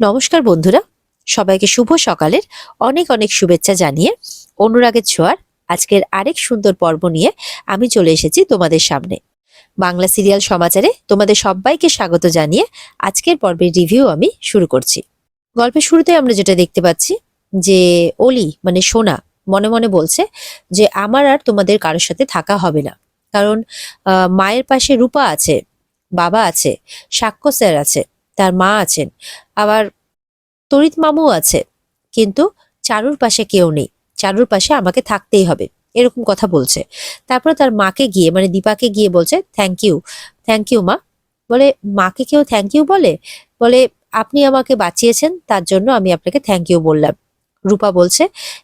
নমস্কার বন্ধুরা, সবাইকে শুভ সকালের অনেক অনেক শুভেচ্ছা জানিয়ে অনুরাগের ছোঁয়ার আজকের আরেক সুন্দর পর্ব নিয়ে আমি চলে এসেছি তোমাদের সামনে। বাংলা সিরিয়াল সমাচারে তোমাদের সবাইকে স্বাগত জানিয়ে আজকের পর্বের রিভিউ আমি শুরু করছি। গল্পের শুরুতে আমরা যেটা দেখতে পাচ্ছি যে অলি মানে সোনা, মনে মনে বলছে যে আমার আর তোমাদের কারোর সাথে থাকা হবে না। কারণ মায়ের পাশে রূপা আছে, বাবা আছে, সাক্ষ্য স্যার আছে। তার মা আছেন। আবার তরিত মামু আছে, কিন্তু চারুর পাশে কেউ নেই। চারুর পাশে আমাকে থাকতেই হবে, এরকম কথা বলছে। তারপর তার মাকে গিয়ে মানে দীপাকে গিয়ে বলছে থ্যাংক ইউ থ্যাংক ইউ মা। বলে, মাকে কেউ থ্যাংক ইউ বলে? বলে, আপনি আমাকে বাঁচিয়েছেন, তার জন্য আমি আপনাকে থ্যাংক ইউ বললাম। রূপা বলছে,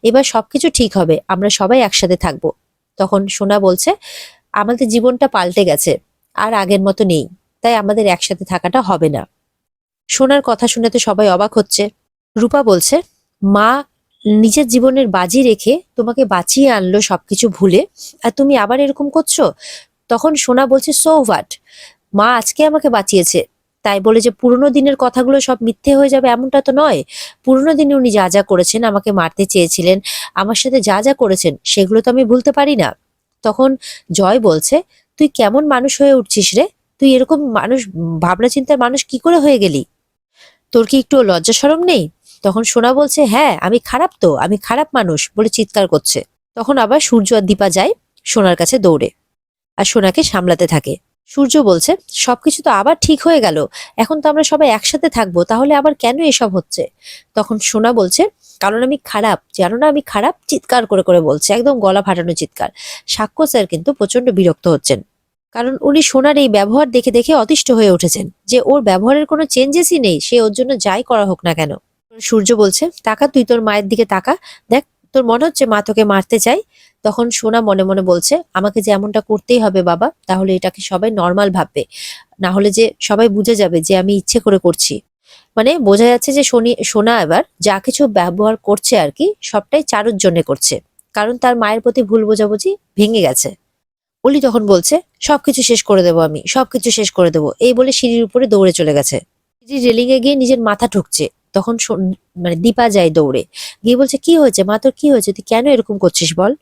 এবার সবকিছু ঠিক হবে, আমরা সবাই একসাথে থাকব। তখন সোনা বলছে, আমাদের জীবনটা পাল্টে গেছে, আর আগের মতো নেই, তাই আমাদের একসাথে থাকাটা হবে না। সোনার কথা শুনে তো সবাই অবাক হচ্ছে। রূপা বলছে, মা, নিজের জীবনের বাজি রেখে তোমাকে বাঁচিয়ে আনলো সবকিছু ভুলে, আর তুমি আবার এরকম করছ? তখন সোনা বলছে সো হোয়াট মা আজকে আমাকে বাঁচিয়েছে। তাই বলে যে পুরনো দিনের কথাগুলো সব মিথ্যে হয়ে যাবে এমনটা তো নয়। পুরনো দিনে উনি যা যা করেছেন, আমাকে মারতে চেয়েছিলেন, আমার সাথে যা যা করেছেন, সেগুলো তো আমি ভুলতে পারি না। তখন জয় বলছে, তুই কেমন মানুষ হয়ে উঠছিস রে? তুই এরকম মানুষ ভাবনা চিন্তার মানুষ কি করে হয়ে গেলি? তোর কি একটু লজ্জা সরম নেই? তখন সোনা বলছে হ্যাঁ আমি খারাপ তো, আমি খারাপ মানুষ বলে চিৎকার করছে। তখন আবার সূর্য আর দীপা যায় সোনার কাছে দৌড়ে আর সোনাকে সামলাতে থাকে। সূর্য বলছে, সবকিছু তো আবার ঠিক হয়ে গেল, এখন তো আমরা সবাই একসাথে থাকব, তাহলে আবার কেন এসব হচ্ছে? তখন সোনা বলছে, কারণ আমি খারাপ, জানো না আমি খারাপ? চিৎকার করে করে বলছে, একদম গলা ফাটানো চিৎকার। সাক্ষ্য স্যার কিন্তু প্রচণ্ড বিরক্ত হচ্ছেন। কারণ উনি সোনার এই ব্যবহার দেখে দেখে অতিষ্ঠ হয়ে উঠেছেন। যে ওর ব্যবহারের কোনো চেঞ্জেসই নেই, সে ওর জন্য যাই করা হোক না কেন। সূর্য বলছে, তাকা তুই তোর মায়ের দিকে তাকা। দেখ, তোর মনে হচ্ছে মা তোকে মারতে চাই তখন সোনা মনে মনে বলছে, আমাকে যে এমনটা করতেই হবে বাবা, তাহলে এটাকে সবাই নর্মাল ভাববে। না হলে যে সবাই বুঝে যাবে যে আমি ইচ্ছে করে করছি। মানে বোঝা যাচ্ছে যে শনি, সোনা এবার যা কিছু ব্যবহার করছে আর কি, সবটাই চারুর জন্য করছে। কারণ তার মায়ের প্রতি ভুল বোঝাবুঝি ভেঙে গেছে। অলি তখন বলছে, সবকিছু শেষ করে দেবো আমি, সবকিছু শেষ করে দেবো। এই বলে সিঁড়ির উপরে দৌড়ে চলে গেছে। সিঁড়ির রেলিং এ গিয়ে নিজের মাথা ঠুকছে। তখন মানে দীপা যায় দৌড়ে। গিয়ে বলছে, কি হয়েছে মা, তোর কি হয়েছে? তুই কেন এরকম করছিস বল?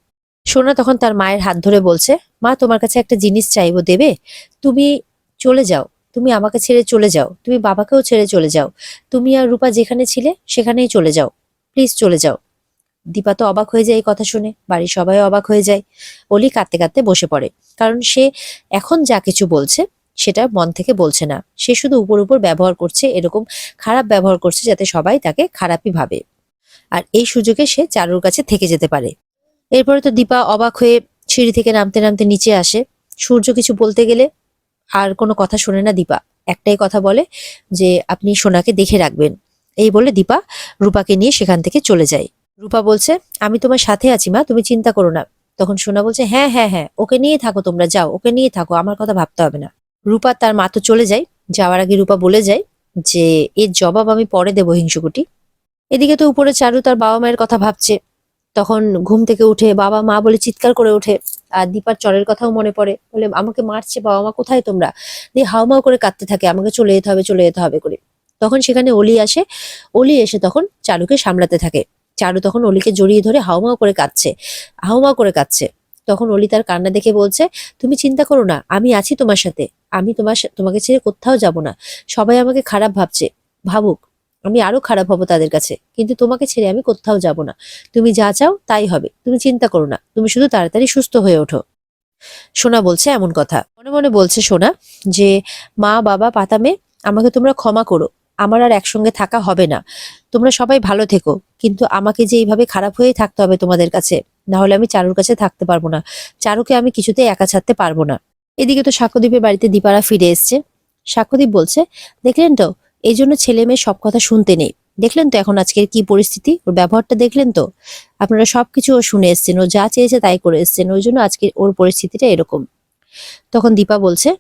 সোনা তখন তার মায়ের হাত ধরে বলছে, মা, তোমার কাছে একটা জিনিস চাইব, দেবে? তুমি চলে যাও, তুমি আমাকে ছেড়ে চলে যাও, তুমি বাবাকেও ছেড়ে চলে যাও। তুমি আর রূপা যেখানে ছিলে, সেখানেই চলে যাও। প্লিজ চলে যাও। দীপা তো অবাক হয়ে যায় এই কথা শুনে, বাড়ির সবাই অবাক হয়ে যায়। অলি কাঁদতে কাঁদতে বসে পড়ে, কারণ সে এখন যা কিছু বলছে, সেটা মন থেকে বলছে না। সে শুধু উপর উপর ব্যবহার করছে, এরকম খারাপ ব্যবহার করছে যাতে সবাই তাকে খারাপই ভাবে। আর এই সুযোগে সে চারুর কাছে থেকে যেতে পারে। এরপরে তো দীপা অবাক হয়ে সিঁড়ি থেকে নামতে নামতে নিচে আসে। সূর্য কিছু বলতে গেলে আর কোনো কথা শোনে না দীপা। একটাই কথা বলে যে, আপনি সোনাকে দেখে রাখবেন। এই বলে দীপা রূপাকে নিয়ে সেখান থেকে চলে যায়। রূপা বলছে, আমি তোমার সাথে আছি, মা, তুমি চিন্তা করো না। তখন সোনা বলছে হ্যাঁ হ্যাঁ হ্যাঁ ওকে নিয়ে থাকো তোমরা, যাও, ওকে নিয়ে থাকো, আমার কথা ভাবতে হবে না। রূপা তার মা তো চলে যায়। যাওয়ার আগে রূপা বলে যায় যে, এর জবাব আমি পরে দেবো, হিংসুকুটি। এদিকে তো উপরে চারু তার বাবা মায়ের কথা ভাবছে। তখন ঘুম থেকে উঠে বাবা মা বলে চিৎকার করে ওঠে, আর দীপার চরের কথাও মনে পড়ে। বলে, আমাকে মারছে বাবা মা, কোথায় তোমরা? দিয়ে হাউমাউ করে কাঁদতে থাকে, আমাকে চলে যেতে হবে, চলে যেতে হবে করে। তখন সেখানে অলি আসে, অলি এসে তখন চারুকে সামলাতে থাকে। চারু তখন অলিকে জড়িয়ে ধরে হাউমাউ করে কাঁদছে হাউমাউ করে কাঁদছে। তখন অলি তার কান্না দেখে বলছে, তুমি চিন্তা করো না, আমি আছি তোমার সাথে, আমি তোমার তোমাকে ছেড়ে কোথাও যাব না, সবাই আমাকে খারাপ ভাবছে, ভাবুক, আমি আরও খারাপ হব তাদের কাছে, কিন্তু তোমাকে ছেড়ে আমি কোথাও যাব না, তুমি যা চাও তাই হবে, তুমি চিন্তা করো না, তুমি শুধু তাড়াতাড়ি সুস্থ হয়ে ওঠো। সোনা বলছে এমন কথা। মনে মনে বলছে সোনা যে, মা, বাবা পাতামে আমাকে তোমরা ক্ষমা করো আমার আর একসঙ্গে থাকা হবে না। তোমরা সবাই ভালো থেকো, কিন্তু আমাকে যে এইভাবে খারাপ হয়েই থাকতে হবে তোমাদের কাছে, না হলে আমি চারুর কাছে থাকতে পারব না। চারুকে আমি কিছুতেই একা ছাড়তে পারব না। এদিকে তো সাক্ষ্যদ্বীপের বাড়িতে দীপারা ফিরে এসছে। সাক্ষ্যদ্বীপ বলছে, দেখলেন তো, এই জন্য ছেলে মেয়ে সব কথা শুনতে নেই। দেখলেন তো এখন আজকের কি পরিস্থিতি? ওর ব্যবহারটা দেখলেন তো? আপনারা সবকিছু ও শুনে এসছেন, ও যা চেয়েছে তাই করে এসছেন, ওই জন্য আজকে ওর পরিস্থিতিটা এরকম। তখন দীপা বলছে,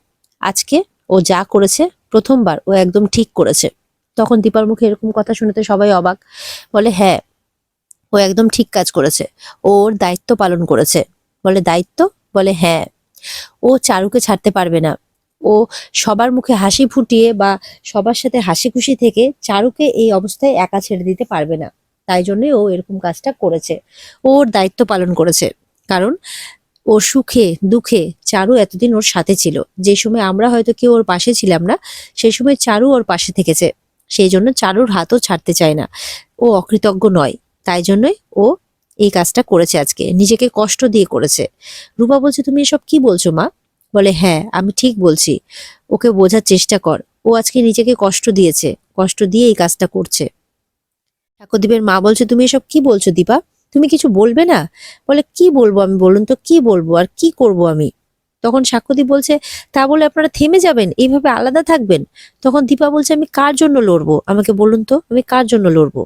আজকে ও যা করেছে, প্রথমবার ও একদম ঠিক করেছে। তখন দীপার মুখে এরকম কথা শুনেতে সবাই অবাক। বলে হ্যাঁ ও একদম ঠিক কাজ করেছে। ও ওর দায়িত্ব পালন করেছে। বলে, দায়িত্ব? বলে হ্যাঁ। ও চারুকে ছাড়তে পারবে না। ও সবার মুখে হাসি ফুটিয়ে বা সবার সাথে হাসি খুশি থেকে চারুকে এই অবস্থায় একা ছেড়ে দিতে পারবে না। তাই জন্যই ও এরকম কাজটা করেছে। ও ওর দায়িত্ব পালন করেছে। কারণ ওর সুখে, দুঃখে চারু এতদিন ওর সাথে ছিল। যে সময় আমরা হয়তো কেউ ওর পাশে ছিলাম না সেই সময় চারু ওর পাশে থেকেছে। সেই জন্য চারুর হাতও ছাড়তে চায় না। ও অকৃতজ্ঞ নয়, তাই জন্যই ও এই কাজটা করেছে আজকে। নিজেকে কষ্ট দিয়ে করেছে। রূপা বলছে, তুমি এসব কি বলছো মা? বলে হ্যাঁ আমি ঠিক বলছি। ওকে বোঝার চেষ্টা কর। ও আজকে নিজেকে কষ্ট দিয়েছে, কষ্ট দিয়ে এই কাজটা করছে। ঠাকুরদীপের মা বলছে, তুমি এসব কি বলছো দীপা? তুমি কিছু বলবে না? বলে, কি বলব আমি বলুন তো, কি বলব আর কি করব আমি? তখন সাক্ষ্যদীপ বলছে, তা বলে আপনারা থেমে যাবেন? এইভাবে আলাদা থাকবেন? তখন দীপা বলছে, আমি কার জন্য লড়বো? আমাকে বলুন তো, আমি কার জন্য লড়বো?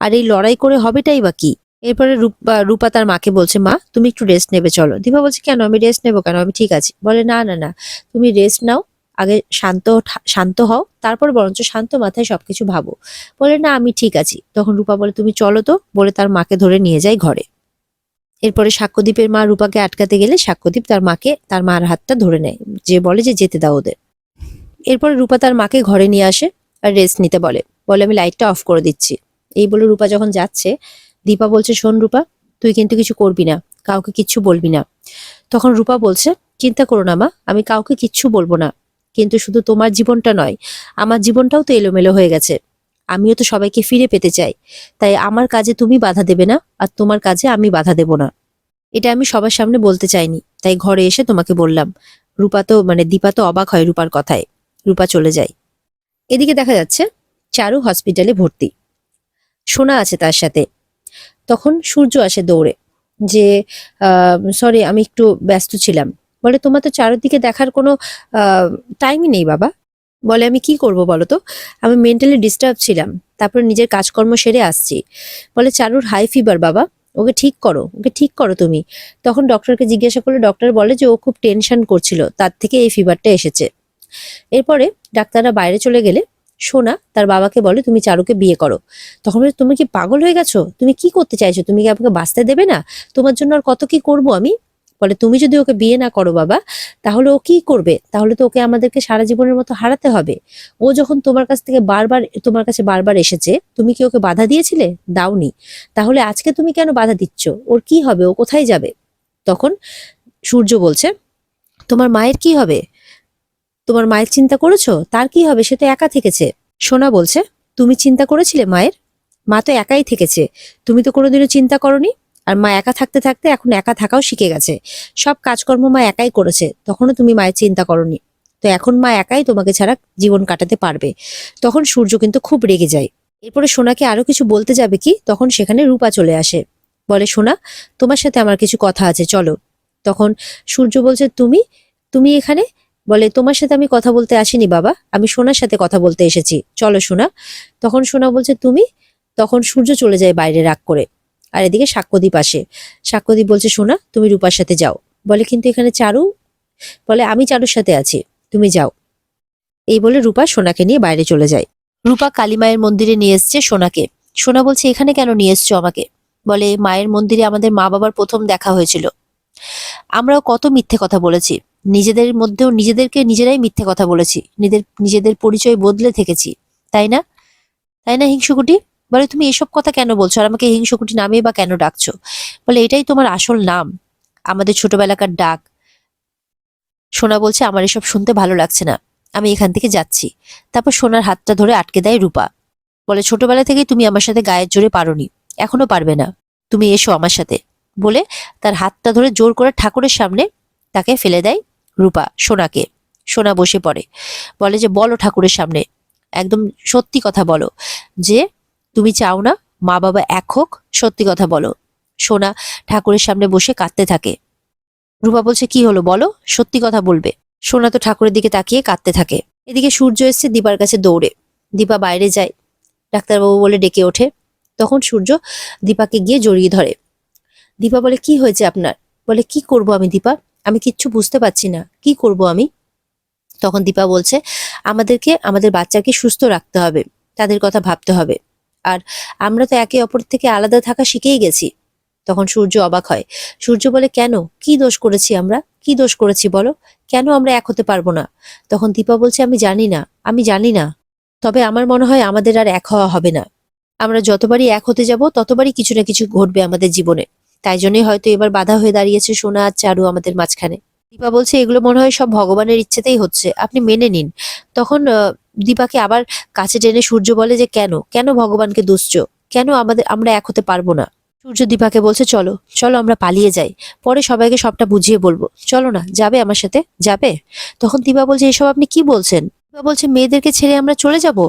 আর এই লড়াই করে হবেটাই বা কি? এরপরে রূপা রূপা তার মাকে বলছে, মা, তুমি একটু রেস্ট নেবে, চলো। দীপা বলছে, কেন? আমি রেস্ট নেব কেন? আমি ঠিক আছি। বলে, না না না, তুমি রেস্ট নাও, আগে শান্ত শান্ত হও, তারপর বরঞ্চ শান্ত মাথায় সবকিছু ভাবো। বলে, না, আমি ঠিক আছি। তখন রূপা বলে, তুমি চলো তো। বলে, তার মাকে ধরে নিয়ে যায় ঘরে। এরপরে সাক্ষ্যদীপের মা রূপাকে আটকাতে গেলে সাক্ষ্যদীপ তার মাকে, তার মার হাতটা ধরে নেয়। যে বলে যে যেতে দাও ওদের। এরপরে রূপা তার মাকে ঘরে নিয়ে আসে আর রেস্ট নিতে বলে। বলে, আমি লাইটটা অফ করে দিচ্ছি। এই বলে রূপা যখন যাচ্ছে, দীপা বলছে, শোন রূপা, তুই কিন্তু কিছু করবি না, কাউকে কিচ্ছু বলবি না। তখন রূপা বলছে, চিন্তা করো না মা, আমি কাউকে কিচ্ছু বলব না। কিন্তু শুধু তোমার জীবনটা নয়, আমার জীবনটাও তো এলোমেলো হয়ে গেছে। আমিও তো সবাইকে ফিরে পেতে চাই। তাই আমার কাজে তুমি বাধা দেবে না, আর তোমার কাজে আমি বাধা দেব না। এটা আমি সবার সামনে বলতে চাইনি, তাই ঘরে এসে তোমাকে বললাম। রূপা তো মানে দীপা তো অবাক হয় রূপার কথায়। রূপা চলে যায়। এদিকে দেখা যাচ্ছে, চারু হসপিটালে ভর্তি। সোনা আছে তার সাথে। তখন সূর্য আসে দৌড়ে, যে সরি আমি একটু ব্যস্ত ছিলাম। বলে, তোমার তো চারদিকে দেখার কোনো টাইমই নেই বাবা। বলে, আমি কি করব বলো তো? আমি মেন্টালি ডিস্টার্ব ছিলাম। তারপর নিজের কাজকর্ম সেরে আসছি। বলে, চারুর হাই ফিভার বাবা। ওকে ঠিক করো, ওকে ঠিক করো তুমি। তখন ডক্টরকে জিজ্ঞাসা করলে ডক্টর বলে যে ও খুব টেনশন করছিল, তার থেকে এই ফিভারটা এসেছে। এরপরে ডাক্তাররা বাইরে চলে গেলে, সোনা তার বাবাকে বলে, তুমি চারুকে বিয়ে করো। তখন তুমি কি পাগল হয়ে গেছো? তুমি কি করতে চাইছো? তুমি কি আমাকে বাঁচতে দেবে না? তোমার জন্য আর কত কি করব আমি? বলে, তুমি যদি ওকে বিয়ে না করো বাবা, তাহলে ও কি করবে? তাহলে তো ওকে আমাদেরকে সারা জীবনের মতো হারাতে হবে। ও যখন তোমার কাছ থেকে বারবার, তোমার কাছে বারবার এসেছে, তুমি কি ওকে বাধা দিয়েছিলে? দাওনি। তাহলে আজকে তুমি কেন বাধা দিচ্ছ? ওর কি হবে? ও কোথায় যাবে? তখন সূর্য বলছে, তোমার মায়ের কি হবে? তোমার মায়ের চিন্তা করেছ? তার কি হবে? সে তো একা থেকেছে। সোনা বলছে, তুমি চিন্তা করেছিলে মায়ের? মা তো একাই থেকেছে। তুমি তো কোনোদিনও চিন্তা করনি? আর মা একা থাকতে থাকতে এখন একা থাকাও শিখে গেছে। সব কাজকর্ম মা একাই করেছে, তখনও তুমি মায়ের চিন্তা করনি। তো এখন মা একাই তোমাকে ছাড়া জীবন কাটাতে পারবে। তখন সূর্য কিন্তু খুব রেগে যায়। এরপরে সোনাকে আরও কিছু বলতে যাবে কি? তখন সেখানে রূপা চলে আসে। বলে, সোনা, তোমার সাথে আমার কিছু কথা আছে, চলো। তখন সূর্য বলছে, তুমি? তুমি এখানে? বলে, তোমার সাথে আমি কথা বলতে আসিনি বাবা, আমি সোনার সাথে কথা বলতে এসেছি। চলো সোনা। তখন সোনা বলছে, তুমি? তখন সূর্য চলে যায় বাইরে রাগ করে। আর এদিকে সাক্ষ্যদীপ আসে। সাক্ষ্যদীপ বলছে সোনা তুমি রূপার সাথে যাও। বলে, কিন্তু এখানে চারু? বলে, আমি চারুর সাথে আছি, তুমি যাও। এই বলে রূপা সোনাকে নিয়ে বাইরে চলে যায়। রূপা কালীমায়ের মন্দিরে নিয়ে এসছে সোনাকে। সোনা বলছে, এখানে কেন নিয়ে এসছো আমাকে? বলে, মায়ের মন্দিরে আমাদের মা বাবার প্রথম দেখা হয়েছিল। আমরাও কত মিথ্যে কথা বলেছি। নিজেদের মধ্যেও নিজেদেরকে নিজেরাই মিথ্যে কথা বলেছি। নিজেদের নিজেদের পরিচয় বদলে থেকেছি। তাই না? তাই না হিংসুকুটি? বলে, তুমি এসব কথা কেন বলছো? আর আমাকে হিংসুকুটি নামে বা কেন ডাকছো? বলে, এটাই তোমার আসল নাম। আমাদের ছোটবেলাকার ডাক। সোনা বলছে, আমার এসব শুনতে ভালো লাগছে না। আমি এখান থেকে যাচ্ছি। তারপর সোনার হাতটা ধরে আটকে দেয় রূপা। বলে, ছোটবেলা থেকেই তুমি আমার সাথে গায়ের জোরে পারোনি। এখনও পারবে না। তুমি এসো আমার সাথে। বলে, তার হাতটা ধরে জোর করে ঠাকুরের সামনে তাকে ফেলে দেয় রূপা সোনাকে। সোনা বসে পড়ে। বলে যে, বলো ঠাকুরের সামনে। একদম সত্যি কথা বলো যে তুমি চাও না? মা বাবা এক হোক, সত্যি কথা বলো। সোনা ঠাকুরের সামনে বসে কাঁদতে থাকে। রূপা বলছে, কি হলো বলো? সত্যি কথা বলবে। সোনা তো ঠাকুরের দিকে তাকিয়ে কাঁদতে থাকে। এদিকে সূর্য এসছে দীপার কাছে দৌড়ে। দীপা বাইরে যায়। ডাক্তারবাবু বলে ডেকে ওঠে। তখন সূর্য দীপাকে গিয়ে জড়িয়ে ধরে। দীপা বলে, কি হয়েছে আপনার? বলে, কি করব আমি দীপা? আমি কিচ্ছু বুঝতে পারছি না। কি করব আমি? তখন দীপা বলছে, আমাদেরকে, আমাদের বাচ্চাকে সুস্থ রাখতে হবে। তাদের কথা ভাবতে হবে। আর আমরা তো একে অপর থেকে আলাদা থাকা শিখেই গেছি। তখন সূর্য অবাক হয়। সূর্য বলে, কেন? কি দোষ করেছি আমরা? কি দোষ করেছি বলো? কেন আমরা এক হতে পারব না? তখন দীপা বলছে, আমি জানি না, আমি জানি না। তবে আমার মনে হয় আমাদের আর এক হওয়া হবে না। আমরা যতবারই এক হতে যাব, ততবারই কিছু না কিছু ঘটবে আমাদের জীবনে। তাই জন্যই হয়তো এবার বাধা হয়ে দাঁড়িয়েছে সোনা আর চারু আমাদের মাঝখানে। দীপা বলছে, এগুলো মনে হয় সব ভগবানের ইচ্ছেতেই হচ্ছে। আপনি মেনে নিন। তখন দীপাকে আবার কাছে টেনে সূর্য বলে যে, কেন? কেন ভগবানকে দুশ্চ কেন আমাদের, আমরা এক হতে পারব না? সূর্য দীপাকে বলছে, চলো চলো আমরা পালিয়ে যাই। পরে সবাইকে সবটা বুঝিয়ে বলব। চলো না, যাবে আমার সাথে? যাবে? তখন দীপা বলছে, এসব আপনি কি বলছেন? দীপা বলছে, মেয়েদেরকে ছেড়ে আমরা চলে যাব?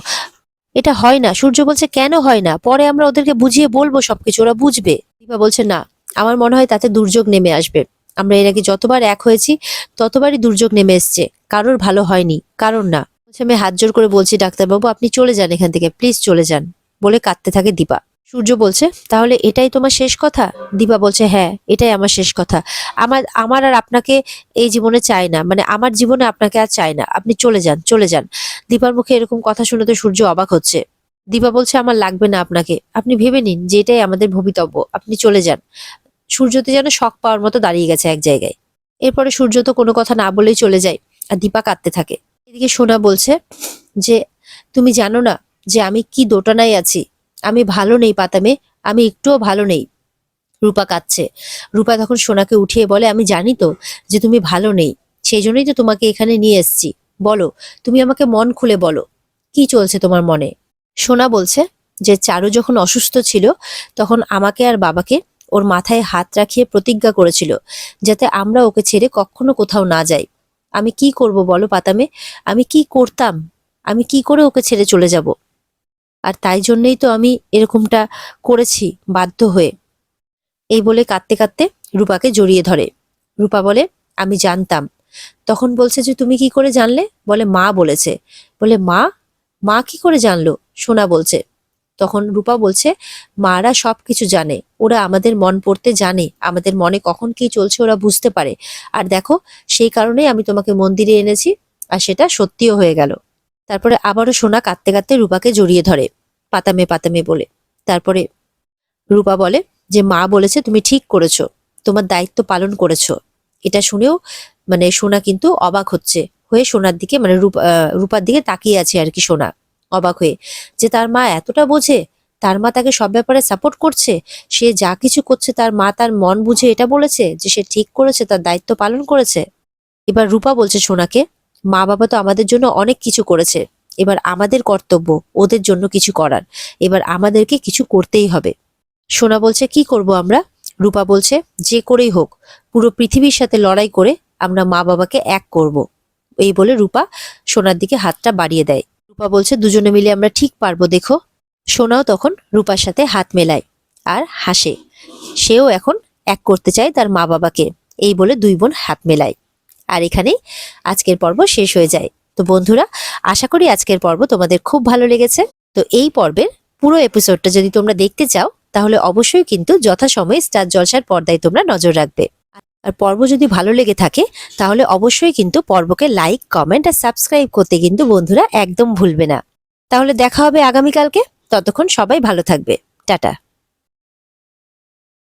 এটা হয় না। সূর্য বলছে, কেন হয় না? পরে আমরা ওদেরকে বুঝিয়ে বলব সবকিছু, ওরা বুঝবে। দীপা বলছে, না, আমার মনে হয় তাতে দুর্যোগ নেমে আসবে। আমরা এর আগে যতবার এক হয়েছি, ততবারই দুর্যোগ নেমে এসছে। কারোর ভালো হয়নি, কারোর না। আমি হাত জোর করে বলছি ডাক্তারবাবু, আপনি চলে যান এখান থেকে, প্লিজ চলে যান। বলে কাঁদতে থাকে দীপা। সূর্য বলছে, তাহলে এটাই তোমার শেষ কথা? দীপা বলছে হ্যাঁ এটাই আমার শেষ কথা। আমার আমার আর আপনাকে এই জীবনে চাই না মানে আমার জীবনে আপনাকে আর চাই না। আপনি চলে যান চলে যান। দীপার মুখে এরকম কথা শুনে তো সূর্য অবাক হচ্ছে। দীপা বলছে, আমার লাগবে না আপনাকে। আপনি ভেবে নিন যে এটাই আমাদের ভবিতব্য। আপনি চলে যান। সূর্যতে যেন শখ পাওয়ার মতো দাঁড়িয়ে গেছে এক জায়গায়। এরপরে সূর্য তো কোনো কথা না বলেই চলে যায়, আর দীপা কাঁদতে থাকে। এদিকে সোনা বলছে যে, তুমি জানো না যে আমি কি দোটানায় আছি? আমি ভালো নেই পাতামে আমি একটুও ভালো নেই। রূপা কাঁদছে। রূপা তখন সোনাকে উঠিয়ে বলে, আমি জানি তো যে তুমি ভালো নেই, সেই জন্যই তো তোমাকে এখানে নিয়ে এসেছি। বলো, তুমি আমাকে মন খুলে বলো, কি চলছে তোমার মনে? সোনা বলছে যে, চারু যখন অসুস্থ ছিল, তখন আমাকে আর বাবাকে ওর মাথায় হাত রাখিয়ে প্রতিজ্ঞা করেছিল, যাতে আমরা ওকে ছেড়ে কখনো কোথাও না যাই। আমি কি করব বলো পাতামে আমি কি করতাম? আমি কি করে ওকে ছেড়ে চলে যাব? আর তাই জন্যই তো আমি এরকমটা করেছি, বাধ্য হয়ে। এই বলে কাঁদতে কাঁদতে রূপাকে জড়িয়ে ধরে। রূপা বলে, আমি জানতাম। তখন বলছে যে, তুমি কি করে জানলে? বলে, মা বলেছে। বলে, মা? মা কি করে জানলো? সোনা বলছে তখন রূপা বলছে, মারা সব কিছু জানে। ওরা আমাদের মন পড়তে জানে। আমাদের মনে কখন কি চলছে ওরা বুঝতে পারে। আর দেখো, সেই কারণেই আমি তোমাকে মন্দিরে এনেছি। আর সেটা সত্যিও হয়ে গেল। তারপরে আবারও সোনা কাঁদতে কাঁদতে রূপাকে জড়িয়ে ধরে, পাতামে পাতামে বলে। তারপরে রূপা বলে যে, মা বলেছে তুমি ঠিক করেছ। তোমার দায়িত্ব পালন করেছ। এটা শুনেও মানে সোনা কিন্তু অবাক হচ্ছে। হয়ে সোনার দিকে মানে রূপার দিকে তাকিয়ে আছে আর কি সোনা। অবাক হয়ে। যে তার মা এতটা বোঝে, তার মা তাকে সব ব্যাপারে সাপোর্ট করছে, সে যা কিছু করছে তার মা তার মন বুঝে এটা বলেছে যে সে ঠিক করেছে, তার দায়িত্ব পালন করেছে। এবার রূপা বলছে সোনাকে, মা বাবা তো আমাদের জন্য অনেক কিছু করেছে, এবার আমাদের কর্তব্য ওদের জন্য কিছু করার, এবার আমাদেরকে কিছু করতেই হবে। সোনা বলছে, কি করব আমরা? রূপা বলছে, যে করেই হোক, পুরো পৃথিবীর সাথে লড়াই করে আমরা মা বাবাকে এক করব। এই বলে রূপা সোনার দিকে হাতটা বাড়িয়ে দেয়। রূপা বলছে, দুজনে মিলে আমরা ঠিক পারব, দেখো। সোনাও তখন রূপার সাথে হাত মেলায় আর হাসে। সেও এখন এক করতে চায় তার মা বাবাকে, এই বলে দুই বোন হাত মেলায়। আর এখানেই আজকের পর্ব শেষ হয়ে যায়। তো বন্ধুরা, আশা করি আজকের পর্ব তোমাদের খুব ভালো লেগেছে। তো এই পর্বের পুরো এপিসোডটা যদি তোমরা দেখতে চাও, তাহলে অবশ্যই কিন্তু যথাসময়ে স্টার জলসার পর্দায় তোমরা নজর রাখবে। আর পর্ব যদি ভালো লেগে থাকে, তাহলে অবশ্যই কিন্তু পর্বকে লাইক কমেন্ট আর সাবস্ক্রাইব করতে কিন্তু বন্ধুরা একদম ভুলবে না। তাহলে দেখা হবে আগামীকালকে। ততক্ষণ সবাই ভালো থাকবে। টাটা।